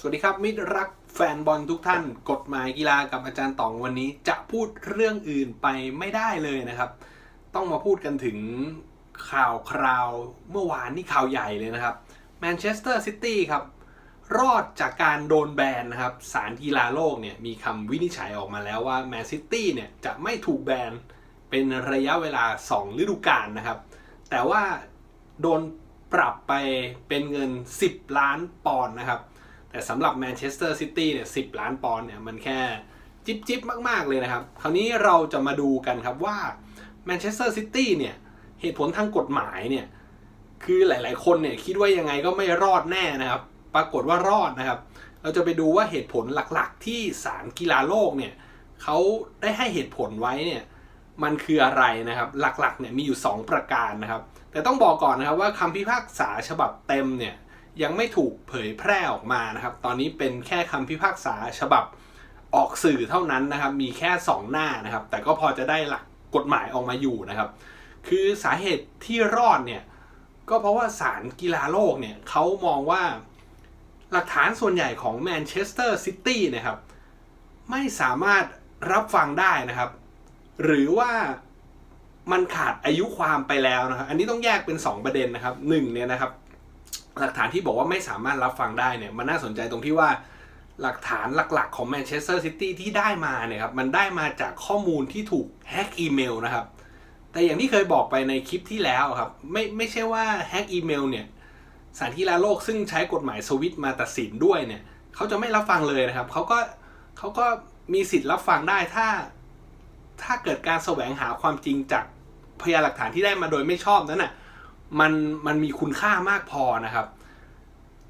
สวัสดีครับ มิตรรักแฟนบอลทุกท่าน กฎหมายกีฬากับอาจารย์ตองวันนี้ จะพูดเรื่องอื่นไปไม่ได้เลยนะครับ ต้องมาพูดกันถึงข่าวคราวเมื่อวานนี่ข่าวใหญ่เลยนะครับแมนเชสเตอร์ซิตี้ครับ รอดจากการโดนแบนนะครับสารกีฬาโลกเนี่ยมีคำวินิจฉัยออกมาแล้วว่าแมนซิตี้เนี่ยจะไม่ถูกแบนเป็นระยะเวลา 2 ฤดูกาลนะครับ แต่ว่าโดนปรับไปเป็นเงิน 10 ล้านปอนด์นะครับ แต่สำหรับแมนเชสเตอร์ซิตี้เนี่ยสิล้านปอนด์เนี่ยมันแค่จิบจิบมาก ๆ เลยนะครับ คราวนี้เราจะมาดูกันครับว่าแมนเชสเตอร์ซิตี้เนี่ยเหตุผลทางกฎหมายเนี่ยคือหลาย ๆ คนเนี่ยคิดว่ายังไงก็ไม่รอดแน่นะครับ ปรากฏว่ารอดนะครับ เราจะไปดูว่าเหตุผลหลัก ๆ ที่ศาลกีฬาโลกเนี่ยเขาได้ให้เหตุผลไว้เนี่ยมันคืออะไรนะครับ หลัก ๆ เนี่ยมีอยู่ 2 ประการนะครับ แต่ต้องบอกก่อนนะครับว่าคำพิพากษาฉบับเต็มเนี่ย ยังไม่ถูกเผยแพร่ออกมานะครับ ตอนนี้เป็นแค่คำพิพากษาฉบับออกสื่อเท่านั้นนะครับ มีแค่ 2 หน้านะครับ แต่ก็พอจะได้หลักกฎหมายออกมาอยู่นะครับ คือสาเหตุที่รอดเนี่ย ก็เพราะว่าศาลกีฬาโลกเนี่ยเขามองว่าหลักฐานส่วนใหญ่ของแมนเชสเตอร์ซิตี้นะครับ ไม่สามารถรับฟังได้นะครับ หรือว่ามันขาดอายุความไปแล้วนะครับ อันนี้ต้องแยกเป็น 2 ประเด็นนะครับหนึ่งเนี่ยนะครับ หลักฐานที่บอกว่าไม่สามารถรับฟังได้เนี่ยมันน่าสนใจตรงที่ว่าหลักฐานหลักๆของแมนเชสเตอร์ซิตี้ที่ได้มาเนี่ยครับมันได้มาจากข้อมูลที่ถูกแฮกอีเมลนะครับ แต่อย่างที่เคยบอกไปในคลิปที่แล้วครับ ไม่ไม่ใช่ว่าแฮกอีเมลเนี่ยสารกีฬาโลกซึ่งใช้กฎหมายสวิตมาตัดสินด้วยเนี่ยเขาจะไม่รับฟังเลยนะครับเขาก็เขาก็มีสิทธิ์รับฟังได้ถ้า ถ้าเกิดการแสวงหาความจริงจากพยานหลักฐานที่ได้มาโดยไม่ชอบนั้นน่ะ มันมันมีคุณค่ามากพอนะครับ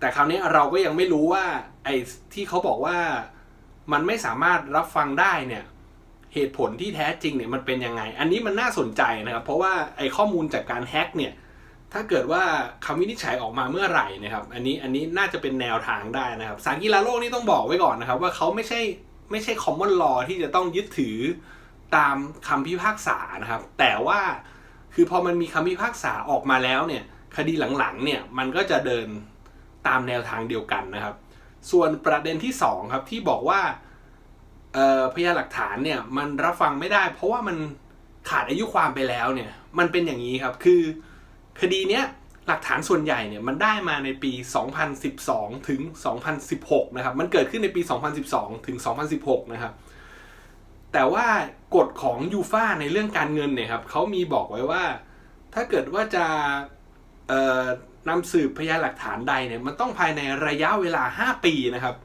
แต่คราวนี้เราก็ยังไม่รู้ว่าไอ้ที่เขาบอกว่ามันไม่สามารถรับฟังได้เนี่ยเหตุผลที่แท้จริงเนี่ยมันเป็นยังไง อันนี้มันน่าสนใจนะครับ เพราะว่าไอ้ข้อมูลจากการแฮ็กเนี่ยถ้าเกิดว่าคำวินิจฉัยออกมาเมื่อไหร่นะครับ อันนี้อันนี้น่าจะเป็นแนวทางได้นะครับสารกีฬาโลกนี่ต้องบอกไว้ก่อนนะครับ ว่าเขาไม่ใช่ไม่ใช่คอมมอนลอที่จะต้องยึดถือตามคำพิพากษานะครับ แต่ว่า คือพอมันมีคำพิพากษาออกมาแล้วเนี่ยคดีหลังๆเนี่ยมันก็จะเดินตามแนวทางเดียวกันนะครับ ส่วนประเด็นที่2ครับที่บอกว่าพยานหลักฐานเนี่ยมันรับฟังไม่ได้ เพราะว่ามันขาดอายุความไปแล้วเนี่ยมันเป็นอย่างนี้ครับคือคดีเนี้ยหลักฐานส่วนใหญ่เนี่ยมันได้มาในปี 2012 ถึง 2016 นะครับ มันเกิดขึ้นในปี 2012 ถึง 2016 นะครับ แต่ว่ากฎของยูฟ่าในเรื่องการเงินเนี่ยครับเขามีบอกไว้ว่า ถ้าเกิดว่าจะนำสืบพยานหลักฐานใดเนี่ยมันต้องภายในระยะเวลา 5 ปีนะครับ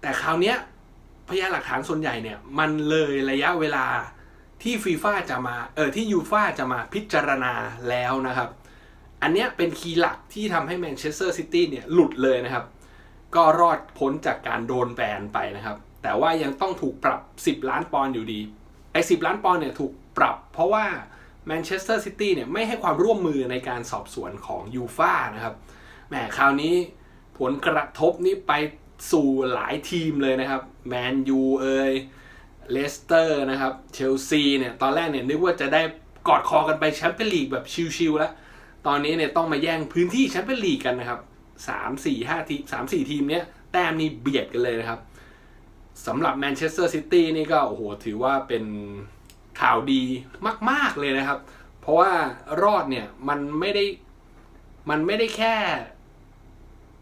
แต่คราวนี้พยานหลักฐานส่วนใหญ่เนี่ยมันเลยระยะเวลาที่ฟีฟ่าจะมาเออที่ยูฟ่าจะมาพิจารณาแล้วนะครับ อันนี้เป็นคีย์หลักที่ทำให้แมนเชสเตอร์ซิตี้เนี่ยหลุดเลยนะครับ ก็รอดพ้นจากการโดนแบนไปนะครับ แต่ว่ายังต้องถูกปรับ 10 ล้านปอนด์อยู่ดีไอ้สิล้านปอนด์เนี่ยถูกปรับ เพราะว่าแมนเชสเตอร์ซิตี้เนี่ยไม่ให้ความร่วมมือในการสอบสวนของยูฟ่านะครับแหมคราวนี้ผลกระทบนี้ไปสู่หลายทีมเลยนะครับแมนยูเอยเลสเตอร์นะครับเชลซีเนี่ยตอนแรกเนี่ยนึกว่าจะได้กอดคอกันไปแชมเปี้ยนลีกแบบชิลๆแล้วตอนนี้เนี่ยต้องมาแย่งพื้นที่แชมเปี้ยนลีกกันนะครับสามสี่ห้าทีสามสี่ทีมเนี้ยแต้มนี่เบียดกันเลยนะครับ สำหรับแมนเชสเตอร์ซิตี้นี่ก็โอ้โหถือว่าเป็นข่าวดีมาก ๆ เลยนะครับ เพราะว่ารอดเนี่ยมันไม่ได้มันไม่ได้แค่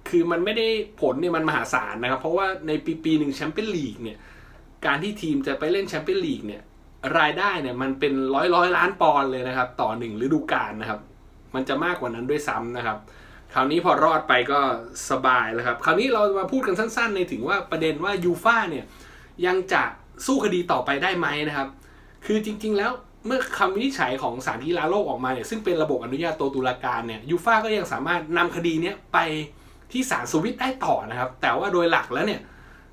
คือมันไม่ได้ผลเนี่ยมันมหาศาลนะครับ เพราะว่าในปีปีหนึ่งแชมเปี้ยนลีกเนี่ยการที่ทีมจะไปเล่นแชมเปี้ยนลีกเนี่ยรายได้เนี่ยมันเป็นร้อยร้อยล้านปอนด์เลยนะครับ ต่อหนึ่งฤดูกาลนะครับ มันจะมากกว่านั้นด้วยซ้ำนะครับ คราวนี้พอรอดไปก็สบายแล้วครับ คราวนี้เรามาพูดกันสั้นๆ ในถึงว่าประเด็นว่ายูฟ่าเนี่ยยังจะสู้คดีต่อไปได้ไหมนะครับ คือจริงๆแล้วเมื่อคำวินิจฉัยของศาลกีฬาโลกออกมาเนี่ยซึ่งเป็นระบบอนุญาโตตุลาการเนี่ยยูฟ่าก็ยังสามารถนำคดีเนี้ยไปที่ศาลสวิตได้ต่อนะครับ แต่ว่าโดยหลักแล้วเนี่ย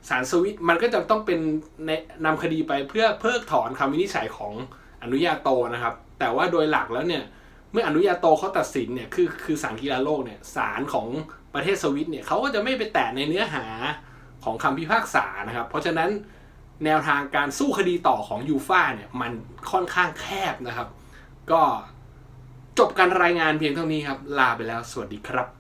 ศาลสวิตมันก็จะต้องเป็นนำคดีไปเพื่อเพิกถอนคำวินิจฉัยของอนุญาโตนะครับ แต่ว่าโดยหลักแล้วเนี่ย มื่ออนุญาโตเขาตัดสินเนี่ยคือคือศาลกีฬาโลกเนี่ยศาลของประเทศสวิตเนี่ยเขาก็จะไม่ไปแตะในเนื้อหาของคำพิพากษานะครับ เพราะฉะนั้นแนวทางการสู้คดีต่อของยูฟ่าเนี่ยมันค่อนข้างแคบนะครับ ก็จบการรายงานเพียงเท่านี้ครับ ลาไปแล้วสวัสดีครับ